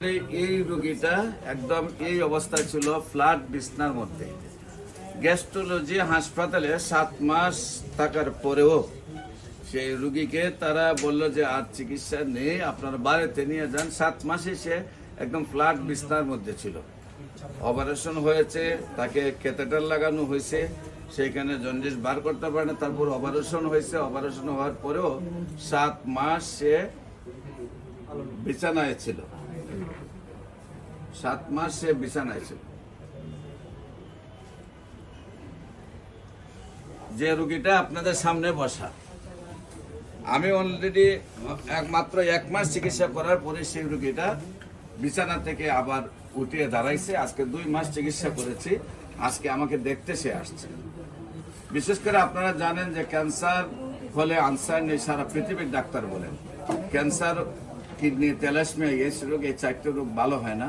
এই- রোগীটা একদম এই অবস্থায় ছিল ফ্ল্যাট বিছনার মধ্যে। গ্যাস্ট্রোলজি হাসপাতালে সাত মাস থাকার পরেও সেই রুগীকে তারা বলল যে, আর চিকিৎসা নেই, আপনার বাড়িতে নিয়ে যান। সাত মাসে সে একদম ফ্ল্যাট বিছনার মধ্যে ছিল। অপারেশন হয়েছে, তাকে ক্যাথেটার লাগানো হয়েছে, সেইখানে জন্ডিস বার করতে পারে না, তারপর অপারেশন হয়েছে। অপারেশন হওয়ার পরেও সাত মাস সে বিছানায় ছিল। সাত মাস সে বিছানায় ছিল যে রুগীটা আপনাদের সামনে বসা, আমি অলরেডি একমাত্র এক মাস চিকিৎসা করার পরে সেই রুগীটা বিছানা থেকে আবার উঠিয়ে দাঁড়াইছে। আজকে দুই মাস চিকিৎসা করেছি, আজকে আমাকে দেখতে সে আসছে। বিশেষ করে আপনারা জানেন যে ক্যান্সার হলে আনসার নেই, সারা পৃথিবীর ডাক্তার বলেন। ক্যান্সার, কিডনি তেলাসমিয়া এই রোগ, এই চারটে রোগ ভালো হয় না।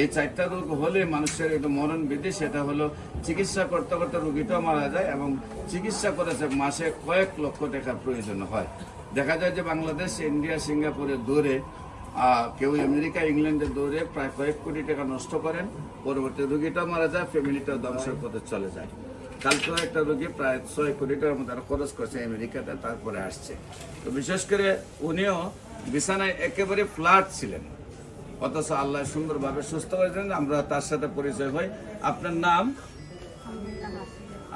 এই চারটা রোগ হলে মানুষের একটু মরণ বিধি সেটা হলো চিকিৎসা করতে করতে রোগীটাও মারা যায় এবং চিকিৎসা করেছে মাসে কয়েক লক্ষ টাকার প্রয়োজন হয়। দেখা যায় যে বাংলাদেশ, ইন্ডিয়া, সিঙ্গাপুরের দৌড়ে কেউ আমেরিকা, ইংল্যান্ডের দৌড়ে প্রায় কয়েক কোটি টাকা নষ্ট করেন। পরবর্তী রোগীটা মারা যায় ফ্যামিলিটা ধ্বংসের পথে চলে যায়। কালকেও একটা রোগী প্রায় ছয় কোটি টাকার মতো খরচ করছে আমেরিকাতে, তারপরে আসছে। তো বিশেষ করে উনিও বিছানায় একেবারে ফ্ল্যাট ছিলেন। অথচ আল্লাহ সুন্দরভাবে সুস্থ হয়েছেন আমরা তার সাথে পরিচয় হই। আপনার নাম?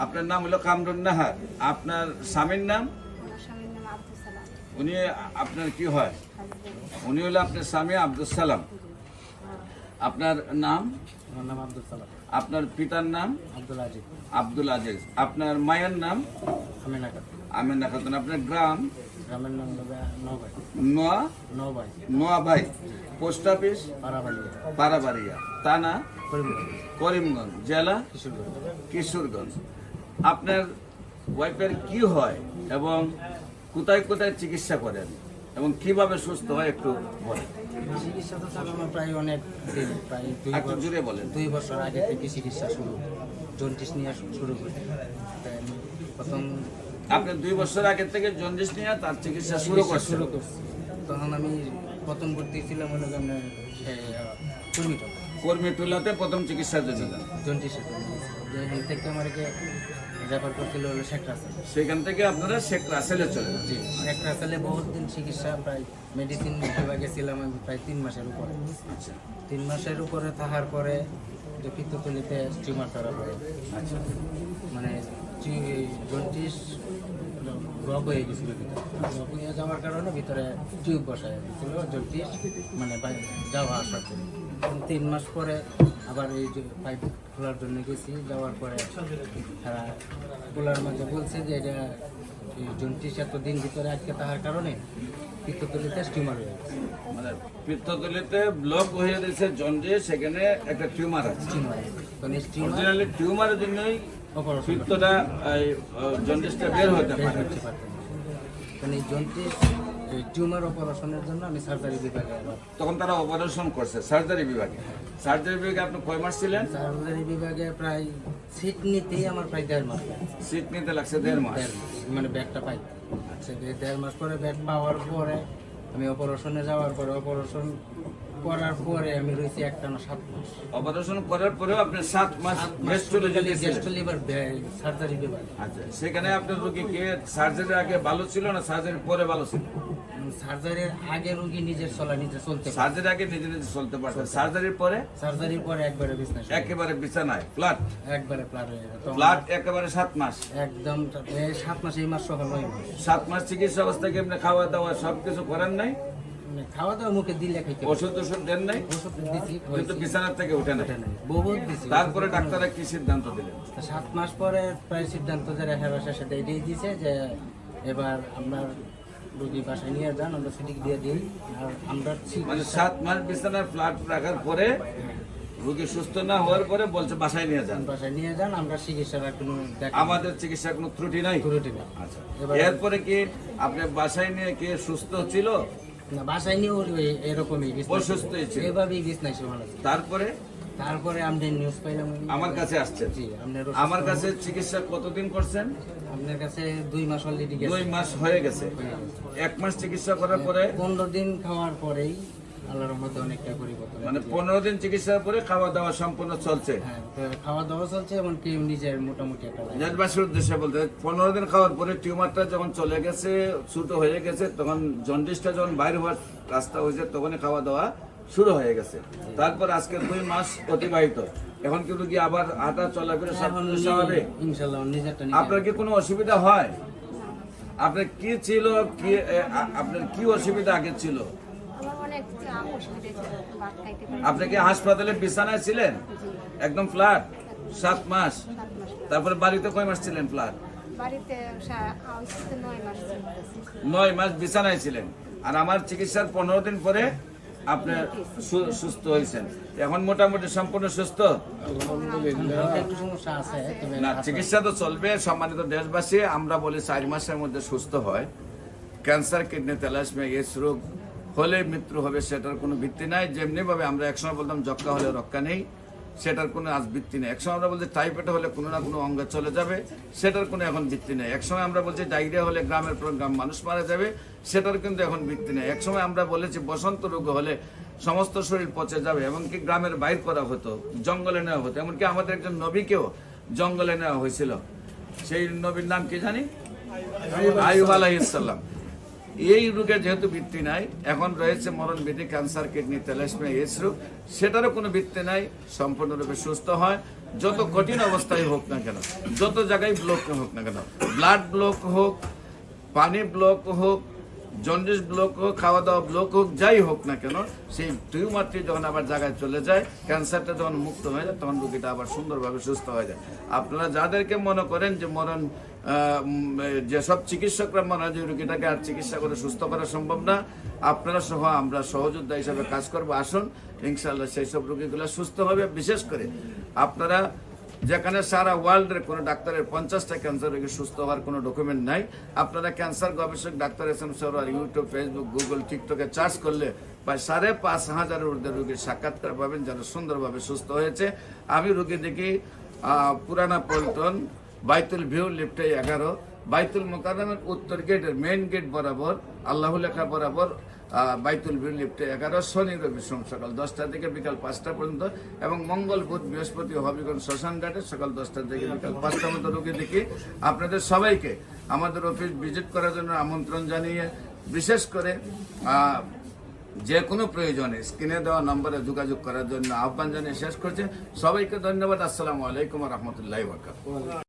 আপনার নাম হলো কামরুন নাহার। আপনার স্বামীর নাম? উনি আপনার কি হয়? উনি হলো আপনার স্বামী আব্দুল সালাম। আপনার নাম? আপনার পিতার নাম? আব্দুল আজিজ। আব্দুল আজিজ। আপনার মায়ের নাম? আমিনা খাতুন। আপনার গ্রাম? গ্রামের নাম হলো Nabai. Noa? Nabai. Noabhai post office? পারাবাড়িয়া থানা করিমগঞ্জ। জেলা? কিশোরগঞ্জ। আপনার ওয়াইফের কি হয় এবং কোথায় কোথায় চিকিৎসা করেন এবং কীভাবে সুস্থ হয় একটু বলেন। চিকিৎসা তো স্যার আমার প্রায় অনেক দিন, প্রায় দুই বছর জুড়ে বলেন। দুই বছর আগে থেকে চিকিৎসা শুরু জন্টিস নিয়ে শুরু করি। প্রথম আপনি দুই বছর আগে থেকে জন্ডিস নিয়ে তার চিকিৎসা শুরু করছেন। শুরু করছি। তখন আমি প্রথম ভর্তি ছিলাম হলো আপনার কুর্মিটক কর্মী টুলাতে প্রথম চিকিৎসার জন্য যেখান থেকে আমাকে রেফার করছিল হলো শেখ রাসেল। সেখান থেকে আপনারা শেখ রাসেলে চলে। জি শেখ রাসেলে বহুত দিন চিকিৎসা প্রায় মেডিসিন বিভাগে ছিলাম আমি প্রায় তিন মাসের উপরে। আচ্ছা। তিন মাসের উপরে থাকার পরে যে পিত্তথলিতে টিউমার ধরা পড়ে। আচ্ছা। মানে জন্টিস রগ হয়ে গেছিল ভিতরে। রগ হয়ে যাওয়ার কারণে ভিতরে টিউব বসায় দিয়েছিল জন্টিস মানে যাওয়া আসার জন্য। তিন মাস পরে আবার এই যে পাইপ খোলার জন্য গেছি যাওয়ার পরে তারা খোলার মাঝে বলছে যে এটা জন্টিস এতদিন ভিতরে আটকে থাকার কারণে পিত্তথলিতে টিউমার হয়ে গেছে। মানে পিত্তথলিতে ব্লক হয়ে গেছে জন্ডিস সেখানে একটা টিউমার আছে। টিউমার টিউমার টিউমারের জন্যই পিত্তটা জন্ডিসটা বের হতে পারে। করতে পারতেন না। কারণ এই জন্টিস টিউমার অপারেশনের জন্য আমি সার্জারি বিভাগে তখন তারা অপারেশন করছে সার্জারি বিভাগে। সার্জারি বিভাগে আপনি কয় মাস ছিলেন? সার্জারি বিভাগে প্রায় সিট নিতেই আমার প্রায় দেড় মাস। সিট নিতে লাগছে দেড় মাস। মানে ব্যাগটা পাই। দেড় মাস পরে ব্যাগ পাওয়ার পরে আমি অপারেশনে যাওয়ার পরে অপারেশন করার পরে আমি রয়েছি একটা না সাত মাস। অপারেশন করার পরেও আপনি সাত মাস গেস্ট্রোলজি দিয়েছিলেন গেস্ট লিভার সার্জারি বিভাগে আচ্ছা সেখানে আপনার রোগী কে সার্জারি আগে ভালো ছিল না সার্জারি পরে ভালো ছিল? সার্জারির আগে রুগী নিজের চলা নিজে চলতে পারে সার্জারি আগে নিজে নিজে চলতে পারছে। সার্জারির পরে? সার্জারির পরে একবারে বিজনেস একেবারে বিছানায় ফ্ল্যাট একবারে প্লাট হয়ে তখন ফ্ল্যাট একেবারে সাত মাস? একদম সাত মাস এই মাস সহ নয়। মাস সাত মাস চিকিৎসা অবস্থায় কি আপনি খাওয়া দাওয়া সব কিছু করেন নাই? খাওয়া দাওয়া মুখে দিলে খাইতে ওষুধ ওষুধ দেন নাই? ওষুধ দিছি কিন্তু বিছানার থেকে উঠে নাই। বহুত দিছি তারপরে ডাক্তাররা কি সিদ্ধান্ত দিলেন? সাত মাস পরে প্রায় সিদ্ধান্ত যে রেখা বাসার সাথে এটাই দিয়েছে যে এবার আমরা রুগী বাসায় নিয়ে যান আমরা সিটিক দিয়ে দিই। আর আমরা চিকিৎসা- মানে সাত মাস বিছানায় ফ্ল্যাট রাখার পরে রোগী সুস্থ না হওয়ার পরে বলছে বাসায় নিয়ে যান। বাসায় নিয়ে যান আমরা চিকিৎসার কোনো আমাদের চিকিৎসার কোনো ত্রুটি নাই? ত্রুটি নেই। আচ্ছা। এবার- এরপরে কি আপনি বাসায় নিয়ে কি সুস্থ ছিল? না বাসায় নিয়ে ওর এরকমই এভাবেই বিছনায়। তারপরে? তারপরে নিউজ পাইলাম আমার কাছে আসছে। আমার কাছে চিকিৎসা কতদিন করছেন? আপনার কাছে দুই মাস অলরেডি দুই মাস হয়ে গেছে। এক মাস চিকিৎসা করার পরে? পনেরো দিন খাওয়ার পরেই আল্লাহর মধ্যে অনেকটা পরিবর্তন মানে পনেরো দিন চিকিৎসার পরে খাওয়া দাওয়া সম্পূর্ণ চলছে। হ্যাঁ খাওয়া দাওয়া চলছে এমনকি নিজের মোটামুটি একটা। উদ্দেশ্যে বলতে পনেরো দিন খাওয়ার পরে টিউমারটা যখন চলে গেছে ছোট হয়ে গেছে তখন জন্ডিসটা যখন বাইরে হওয়ার রাস্তা হয়েছে তখনই খাওয়া দাওয়া শুরু হয়ে গেছে। তারপর আজকে দুই মাস অতিবাহিত। এখন কিন্তু কি আবার আটা চলাফেরা স্বাভাবিক আপনার কি কোনো অসুবিধা হয়? আপনার কি ছিল কি আপনার কি অসুবিধা আগে ছিল? আপনি কি হাসপাতালে বিছানায় ছিলেন? একদম ফ্ল্যাট? সাত মাস? তারপরে বাড়িতে কয় মাস ছিলেন ফ্ল্যাট? নয় মাস চলতেছে। নয় মাস বিছানায় ছিলেন। আর আমার চিকিৎসার পনেরো দিন পরে আপনি সু- সুস্থ হয়েছেন। এখন মোটামুটি সম্পূর্ণ সুস্থ? না চিকিৎসা তো চলবে সম্মানিত দেশবাসী আমরা বলি চার মাসের মধ্যে সুস্থ হয়। ক্যান্সার কিডনি তেলাসমিয়া এস রোগ হলে মৃত্যু হবে, সেটার কোনো ভিত্তি নাই। যেমনি ভাবে আমরা একসময় বলতাম যক্কা হলে রক্ষা নেই, সেটার কোনো আজ ভিত্তি নেই। একসময় আমরা বলছি, টাইফয়েড হলে কোনো না কোনো অঙ্গে চলে যাবে, সেটার কোনো এখন ভিত্তি নেই। একসময় আমরা বলছি, ডায়রিয়া হলে গ্রামের পর গ্রাম মানুষ মারা যাবে, সেটার কিন্তু এখন ভিত্তি নেই। একসময় আমরা বলেছি, বসন্ত রোগ হলে সমস্ত শরীর পচে যাবে, এমনকি গ্রামের বাইর করা হতো, জঙ্গলে নেওয়া হতো। এমনকি আমাদের একজন নবীকেও জঙ্গলে নেওয়া হয়েছিল। সেই নবীর নাম কি জানি? আয়ুব আলাইসাল্লাম এই রোগের যেহেতু ভিত্তি নাই, এখন রয়েছে মরণ বিধি ক্যান্সার কিডনি তেলাসমিয়া এস রোগ। সেটারও কোনো ভিত্তি নাই, সম্পূর্ণরূপে সুস্থ হয়। যত কঠিন অবস্থায় হোক না কেন, যত জায়গায় ব্লক হোক না কেন ব্লাড ব্লক হোক, পানি ব্লক হোক জন্ডিস ব্লক হোক খাওয়া দাওয়া ব্লক হোক, যাই হোক না কেন, সেই টিউমারটি যখন আবার জায়গায় চলে যায়, ক্যান্সারটা যখন মুক্ত হয়ে যায়, তখন রোগীটা আবার সুন্দরভাবে সুস্থ হয়ে যায়। আপনারা যাদেরকে মনে করেন যে মরণ যেসব চিকিৎসকরা মনে হয় যে রোগীটাকে আর চিকিৎসা করে সুস্থ করা সম্ভব না, আপনারা সহ আমরা সহযোদ্ধা হিসাবে কাজ করব। আসুন ইনশাল্লাহ সেই সব রোগীগুলো সুস্থ হবে, বিশেষ করে আপনারা যেখানে সারা ওয়ার্ল্ডের কোনো ডাক্তারের পঞ্চাশটা ক্যান্সার রোগী সুস্থ হওয়ার কোনো ডকুমেন্ট নাই। আপনারা ক্যান্সার গবেষক doctor S M Sarwar YouTube Facebook Google টিকটকে চার্জ করলে প্রায় সাড়ে পাঁচ হাজারের ঊর্ধ্বে রোগীর সাক্ষাৎকার পাবেন যারা সুন্দরভাবে সুস্থ হয়েছে। আমি রোগী দেখি পুরানা পল্টন, বাইতুল ভিউ, লিফটে এগারো। বাইতুল মোকাররমের উত্তর গেটের মেইন গেট বরাবর, আল্লাহ লেখা বরাবর বাইতুল ভিউ লিফটে এগারো, শনি, রবি সোম সকাল দশটা থেকে বিকাল পাঁচটা পর্যন্ত এবং মঙ্গল, বুধ, বৃহস্পতি হবিগঞ্জ শ্মশান ঘাটে সকাল দশটা থেকে বিকাল পাঁচটা মতো রোগী দেখি। আপনাদের সবাইকে আমাদের অফিস ভিজিট করার জন্য আমন্ত্রণ জানিয়ে বিশেষ করে যে কোনো প্রয়োজনে স্ক্রিনে দেওয়া নম্বরে যোগাযোগ করার জন্য আহ্বান জানিয়ে শেষ করছে। সবাইকে ধন্যবাদ। আসসালামু আলাইকুম রহমতুল্লাহ